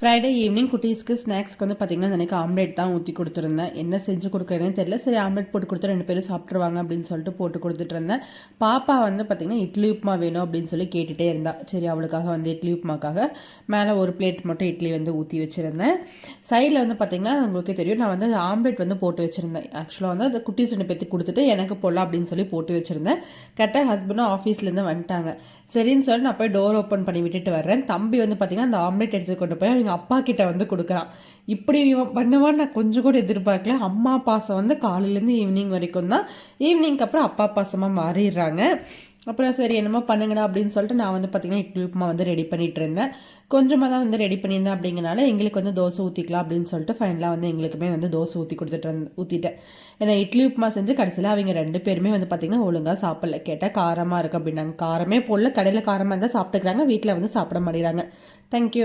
Friday evening குட்டீஸ்க்கு ஸ்நாக்ஸ்க்கு வந்து பார்த்தீங்கன்னா எனக்கு ஆம்லேட் தான் ஊற்றி கொடுத்துருந்தேன். என்ன செஞ்சு கொடுக்குறதுன்னு தெரியல. சரி ஆம்லேட் போட்டு கொடுத்து ரெண்டு பேரும் சாப்பிட்ருவாங்க அப்படின்னு சொல்லிட்டு போட்டு கொடுத்துட்டு இருந்தேன் பாப்பா வந்து பார்த்திங்கன்னா இட்லி உப்புமா வேணும் அப்படின்னு சொல்லி கேட்டுகிட்டே இருந்தா. சரி அவளுக்காக வந்து இட்லி உப்புமாக்காக மேலே ஒரு பிளேட் மட்டும் இட்லி வந்து ஊற்றி வச்சுருந்தேன். சைடில் வந்து பார்த்திங்கன்னா உங்களுக்கே தெரியும் நான் வந்து ஆம்லேட் வந்து போட்டு வச்சுருந்தேன். ஆக்சுவலாக வந்து அந்த குட்டீஸ் ரெண்டு பேர்த்துக்கு கொடுத்துட்டு எனக்கு போடலாம் அப்படின்னு சொல்லி போட்டு வச்சுருந்தேன். கரெக்டாக ஹஸ்பண்டும் ஆஃபீஸ்லேருந்து வந்துட்டாங்க. சரின்னு சொல்லி நான் போய் டோர் ஓப்பன் பண்ணி விட்டுட்டு வர்றேன். தம்பி வந்து பார்த்தீங்கன்னா அந்த ஆம்லேட் எடுத்து கொண்டு போய் அவங்க அப்பா கிட்ட வந்து கொடுக்குறான் இப்படி இவன் பண்ணுவான்னு நான் கொஞ்சம் கூட எதிர்பார்க்கல. அம்மா பாசம் வந்து காலையிலேருந்து ஈவினிங் வரைக்கும் தான். ஈவினிங்க்கு அப்புறம் அப்பா பாசமாக மாறிடுறாங்க. அப்புறம் சரி என்னமோ பண்ணுங்கடா அப்படின்னு சொல்லிட்டு நான் வந்து பார்த்திங்கன்னா இட்லி உப்புமா வந்து ரெடி பண்ணிகிட்டு இருந்தேன். கொஞ்சமாக தான் வந்து ரெடி பண்ணியிருந்தேன் அப்படிங்கனால எங்களுக்கு வந்து தோசை ஊற்றிக்கலாம் அப்படின்னு சொல்லிட்டு ஃபைனலாக வந்து எங்களுக்குமே வந்து தோசை ஊற்றி கொடுத்துட்டு வந்து ஊற்றிட்டேன் ஏன்னா இட்லி உப்புமா செஞ்சு கடைசியில் அவங்க ரெண்டு பேருமே வந்து பார்த்திங்கன்னா ஒழுங்காக சாப்பிடல. கேட்டால் காரமாக இருக்குது அப்படின்னாங்க. காரமே போடல. கடையில் காரமாக இருந்தால் சாப்பிட்டுக்கிறாங்க. வீட்டில் வந்து சாப்பிட மாட்டேறாங்க தேங்க்யூ